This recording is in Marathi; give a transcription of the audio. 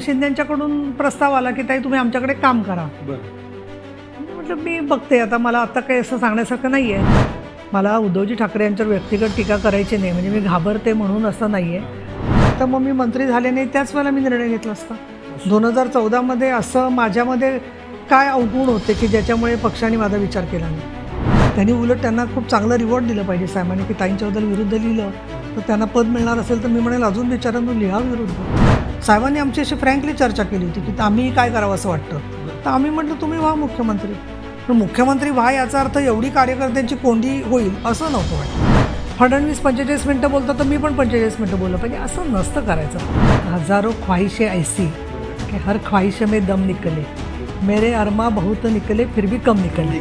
शिंदेच्याकडून प्रस्ताव आला की ताई तुम्ही आमच्याकडे काम करा. बरं. म्हटलं मी बघते. आता मला आता काही असं सांगण्यासारखं नाही आहे मला उद्धवजी ठाकरे यांच्यावर व्यक्तिगत टीका करायची नाही. म्हणजे मी घाबरते म्हणून असं नाही आहे तर मग मी मंत्री झाले नाही त्याच वेळेला मी निर्णय घेतला असता. दोन हजार चौदामध्ये असं माझ्यामध्ये काय अवगुण होते की ज्याच्यामुळे पक्षाने माझा विचार केला नाही? त्यांनी उलट त्यांना खूप चांगलं रिवॉर्ड दिलं पाहिजे साहेबांनी की ताईंच्याबद्दल विरुद्ध लिहिलं. तर त्यांना पद मिळणार असेल तर मी म्हणेल अजून विचारांनो लिहा विरुद्ध. साहेबांनी आमची अशी फ्रँकली चर्चा केली होती की आम्ही काय करावं असं वाटतं. तर आम्ही म्हटलं तुम्ही व्हा मुख्यमंत्री. पण मुख्यमंत्री व्हा याचा अर्थ एवढी कार्यकर्त्यांची कोंडी होईल असं नव्हतं वाटतं. फडणवीस पंचेचाळीस मिनटं बोलतात तर मी पण पंचेचाळीस मिनटं बोललं. पाहिजे असं नसतं करायचं. हजारो ख्वाहिशे ऐसी की हर ख्वाहिश में दम निकले. मेरे अरमा बहुत निकले फिर भी कम निकले.